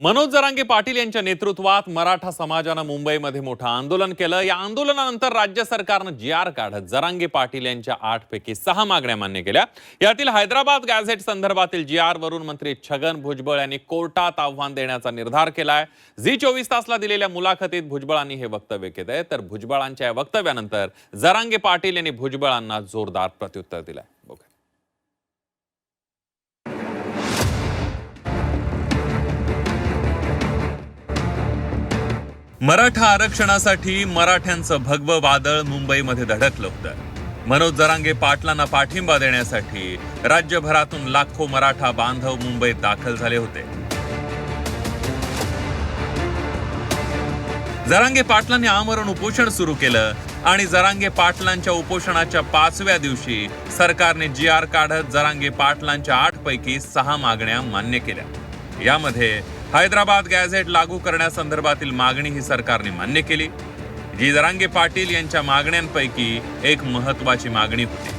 मनोज जरांगे पाटील यांच्या नेतृत्वात मराठा समाजानं मुंबईमध्ये मोठं आंदोलन केलं. या आंदोलनानंतर राज्य सरकारनं जी आर काढत जरांगे पाटील यांच्या आठ पैकी सहा मागण्या मान्य केल्या. यातील हैदराबाद गॅझेट संदर्भातील जी आर वरून मंत्री छगन भुजबळ यांनी कोर्टात आव्हान देण्याचा निर्धार केलाय. झी चोवीस तासला दिलेल्या मुलाखतीत भुजबळांनी हे वक्तव्य केलंय. तर भुजबळांच्या या वक्तव्यानंतर जरांगे पाटील यांनी भुजबळांना जोरदार प्रत्युत्तर दिलंय. मराठा आरक्षणासाठी मराठ्यांचं भगवं वादळ मुंबईमध्ये धडकलं होतं. मनोज जरांगे पाटलांना पाठिंबा देण्यासाठी राज्यभरातून लाखो मराठा बांधव मुंबईत दाखल झाले होते. जरांगे पाटलांनी आमरण उपोषण सुरू केलं आणि जरांगे पाटलांच्या उपोषणाच्या पाचव्या दिवशी सरकारने जी आर काढत जरांगे पाटलांच्या आठ पैकी सहा मागण्या मान्य केल्या. यामध्ये हैदराबाद गॅझेट लागू करण्यासंदर्भातील मागणी ही सरकारने मान्य केली. जी जरांगे पाटील यांच्या मागण्यांपैकी एक महत्वाची मागणी होती.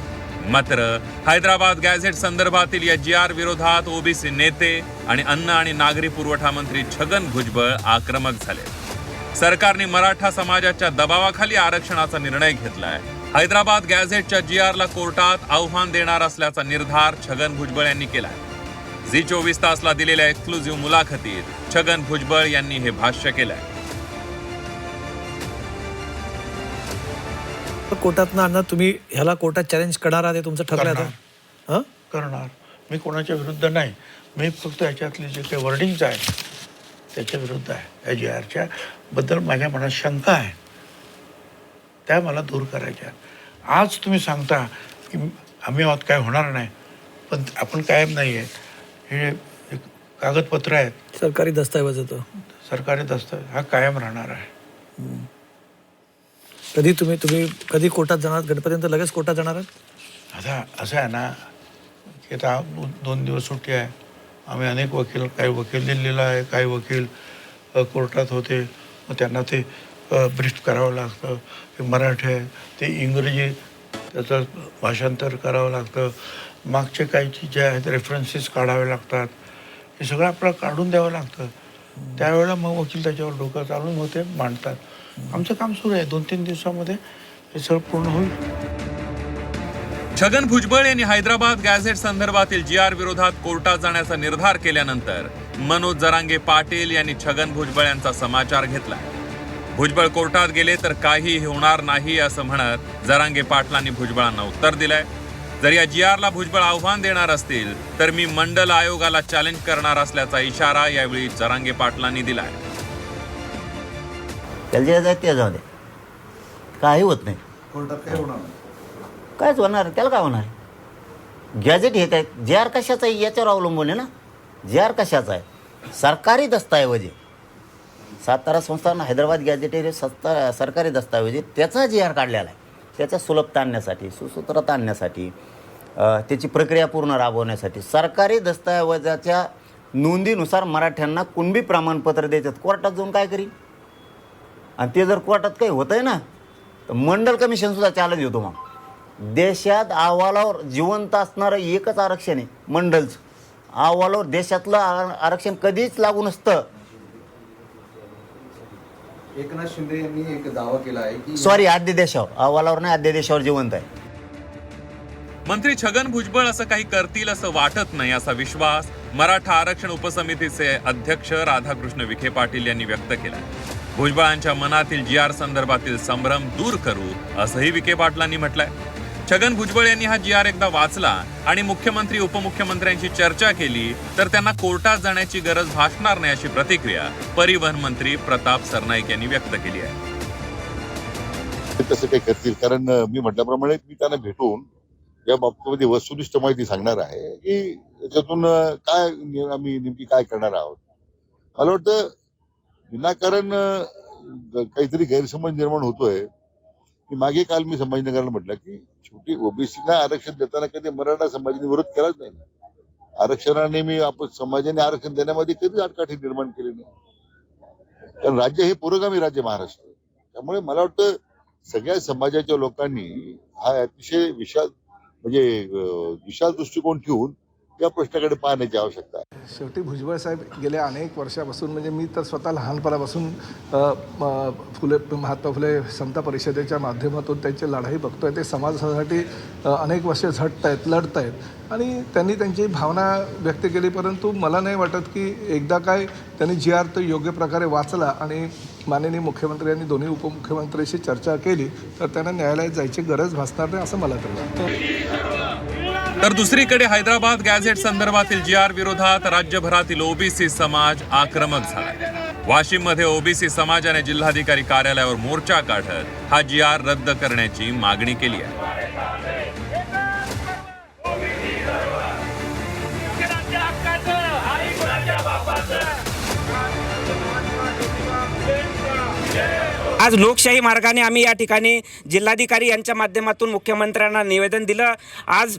मात्र हैदराबाद गॅझेट संदर्भातील या जी आर विरोधात ओबीसी नेते आणि अन्न आणि नागरी पुरवठा मंत्री छगन भुजबळ आक्रमक झाले. सरकारने मराठा समाजाच्या दबावाखाली आरक्षणाचा निर्णय घेतलाय. हैदराबाद गॅझेटच्या जी आरला कोर्टात आव्हान देणार असल्याचा निर्धार छगन भुजबळ यांनी केलाय. झी चोवीस तासला दिलेल्या एक्सक्लुझिव्ह मुलाखतीत छगन भुजबळ यांनी हे भाष्य केलंय. कोर्टातनं आणणार तुम्ही ह्याला कोर्टात चॅलेंज करणार आहात तुमचं ठरलं आता? करणार. हं? करणार. मी कोणाच्या विरुद्ध नाही. मी फक्त याच्यातले जे काही वर्डिंग्स आहे त्याच्या विरुद्ध आहे. या जी आरच्या बद्दल माझ्या मनात शंका आहे. त्या मला दूर करायच्या. आज तुम्ही सांगता की आम्ही आहोत काय होणार नाही. पण आपण कायम नाही आहे हे एक कागदपत्र आहेत. सरकारी दस्तऐवज होतं सरकारी दस्तावेज हा कायम राहणार आहे. कधी तुम्ही तुम्ही कधी कोर्टात जाणार? गणपतीनंतर लगेच कोर्टात जाणार आहात? आता असं आहे ना की आता दोन दोन दिवस सुट्टी आहे. आम्ही अनेक वकील काही वकील दिल्लीला आहे काही वकील अ, कोर्टात होते. मग त्यांना ते ब्रीफ करावं लागतं. ते मराठी आहे ते इंग्रजी त्याचं भाषांतर करावं लागतं. मागचे काही जे आहेत रेफरन्सेस काढावे लागतात. हे सगळं आपल्याला काढून द्यावं लागतं. त्यावेळेला मग वकील त्याच्यावर डोकं चालून मग ते मांडतात. आमचं काम सुरू आहे. दोन तीन दिवसामध्ये हे सगळं पूर्ण होईल. छगन भुजबळ यांनी हैदराबाद गॅझेट संदर्भातील जी आर विरोधात कोर्टात जाण्याचा निर्धार केल्यानंतर मनोज जरांगे पाटील यांनी छगन भुजबळ यांचा समाचार घेतला. भुजबळ कोर्टात गेले तर काही होणार नाही असं म्हणत जरांगे पाटलांनी भुजबळांना उत्तर दिलंय. जर या जी आरला भुजबळ आव्हान देणार असतील तर मी मंडल आयोगाला चॅलेंज करणार असल्याचा इशारा यावेळी जरांगे पाटलांनी दिलाय. त्याला जे जायचं ते जाऊ दे. काही होत नाही. कायच होणार त्याला काय होणार गॅजेट येत आहेत जे आर कशाचं आहे याच्यावर अवलंबून आहे ना? जे आर कशाचा आहे? सरकारी दस्तऐवज आहे. सातारा संस्थान हैदराबाद गॅजेट हे सत्ता सरकारी दस्तऐवज आहे. त्याचा जे आर काढलेला आहे. त्याच्या सुलभता आणण्यासाठी सुसूत्रता आणण्यासाठी त्याची प्रक्रिया पूर्ण राबवण्यासाठी सरकारी दस्तऐवजाच्या नोंदीनुसार मराठ्यांना कुणबी प्रमाणपत्र द्यायचं कोर्टात जाऊन काय करी आणि ते जर कोर्टात काही होतं आहे ना तर मंडल कमिशनसुद्धा चॅलेंज होतो मग. देशात अहवालावर जिवंत असणारं एकच आरक्षण आहे मंडलचं. अहवालावर देशातलं आर- आरक्षण कधीच लागू नसतं. एकनाथ शिंदे यांनी एक दावा केला आहे की सॉरी आद्य देशावर. अहवालावर नाही आद्य देशावर जिवंत आहे. मंत्री छगन भुजबळ असं काही करतील असं वाटत नाही असा विश्वास मराठा आरक्षण उपसमितीचे अध्यक्ष राधाकृष्ण विखे पाटील यांनी व्यक्त केला भुजबळांच्या मनातील जी आर संदर्भातील संभ्रम दूर करू असंही विखे पाटलांनी म्हटलंय. छगन भुजबळ यांनी हा जी आर एकदा वाचला आणि मुख्यमंत्री उपमुख्यमंत्र्यांशी चर्चा केली तर त्यांना कोर्टात जाण्याची गरज भासणार नाही अशी प्रतिक्रिया परिवहन मंत्री प्रताप सरनाईक यांनी व्यक्त केली आहे. तसे काही करतील. कारण मी म्हटल्याप्रमाणे मी त्यांना भेटून या बाबतीमध्ये वस्तुनिष्ठ माहिती सांगणार आहे की त्याच्यातून काय आम्ही नेमकी काय करणार आहोत. मला वाटतं विनाकारण काहीतरी गैरसमज निर्माण होतोय. मागे काल मी संभाजीनगरला म्हटलं की शेवटी ओबीसीला आरक्षण देताना कधी मराठा समाजाने विरोध केलाच नाही. ना आरक्षणाने मी आपण समाजाने आरक्षण देण्यामध्ये कधीच आटकाठी निर्माण केली नाही. कारण राज्य हे पुरोगामी राज्य महाराष्ट्र त्यामुळे मला वाटतं सगळ्या समाजाच्या लोकांनी हा अतिशय विशाल म्हणजे विशाल दृष्टिकोन ठेवून या प्रश्नाकडे पाहण्याची आवश्यकता आहे. शेवटी भुजबळ साहेब गेल्या अनेक वर्षापासून म्हणजे मी तर स्वतः लहानपणापासून म, फुले महात्मा फुले समता परिषदेच्या माध्यमातून त्यांची लढाई बघतोय. ते समाजासाठी अनेक वर्ष झटत आहेत लढत आहेत आणि त्यांनी त्यांची भावना व्यक्त केली परंतु मला नाही वाटत की एकदा काय त्यांनी जी आर तो योग्य प्रकारे वाचला आणि माननीय मुख्यमंत्री यांनी दोन्ही उपमुख्यमंत्र्यांशी चर्चा केली तर त्यांना न्यायालयात जायची गरज भासणार नाही असं मला तर वाटतं. तर दुसरीकडे हैदराबाद गॅझेट संदर्भातील जी आर विरोधात राज्यभरातील ओबीसी समाज आक्रमक झाला. वाशिममध्ये ओबीसी समाजाने जिल्हाधिकारी कार्यालयावर मोर्चा काढत हा जी आर रद्द करण्याची मागणी केली आहे. आज लोकशाही मार्गाने आम्ही या ठिकाणी जिल्हाधिकारी यांच्या माध्यमातून मुख्यमंत्र्यांना निवेदन दिलं. आज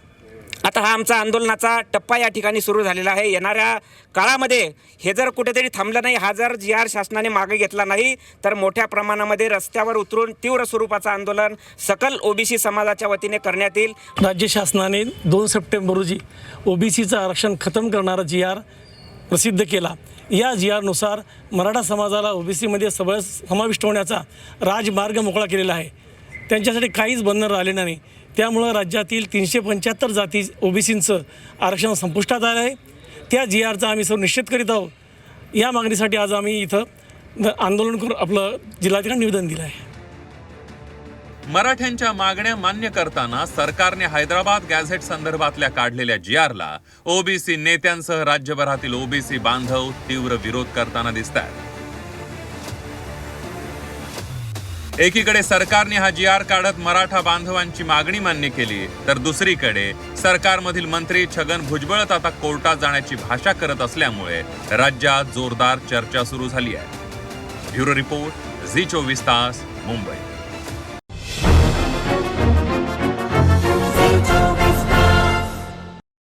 आता हा आमचा आंदोलनाचा टप्पा या ठिकाणी सुरू झालेला आहे. येणाऱ्या काळामध्ये हे जर कुठेतरी थांबलं नाही हा जर जी आर शासनाने मागे घेतला नाही तर मोठ्या प्रमाणामध्ये रस्त्यावर उतरून तीव्र स्वरूपाचं आंदोलन सकल ओबीसी समाजाच्या वतीने करण्यात येईल. राज्य शासनाने दोन सप्टेंबर रोजी ओबीसीचं आरक्षण खतम करणारा जी आर प्रसिद्ध केला. या जी आरनुसार मराठा समाजाला ओबीसीमध्ये सबळ समाविष्ट होण्याचा राजमार्ग मोकळा केलेला आहे. त्यांच्यासाठी काहीच बंधन राहिले नाही. त्यामुळं राज्यातील तीनशे पंच्याहत्तर जाती ओबीसींचं आरक्षण संपुष्टात आलं आहे. त्या जी आरचा आम्ही सर्व निश्चित करीत आहोत. या मागणीसाठी आज आम्ही इथं आंदोलन करून आपलं जिल्हाधिकारी निवेदन दिलं आहे. मराठ्यांच्या मागण्या मान्य करताना सरकारने हैदराबाद गॅझेट संदर्भातल्या काढलेल्या जी आरला ओबीसी नेत्यांसह राज्यभरातील ओबीसी बांधव तीव्र विरोध करताना दिसत आहेत एकीकडे सरकारने हा जी आर काढत मराठा बांधवांची मागणी मान्य केली तर दुसरीकडे सरकारमधील मंत्री छगन भुजबळत आता कोर्टात जाण्याची भाषा करत असल्यामुळे राज्यात जोरदार चर्चा सुरू झाली आहे. ब्युरो रिपोर्ट झी चोवीस तास मुंबई.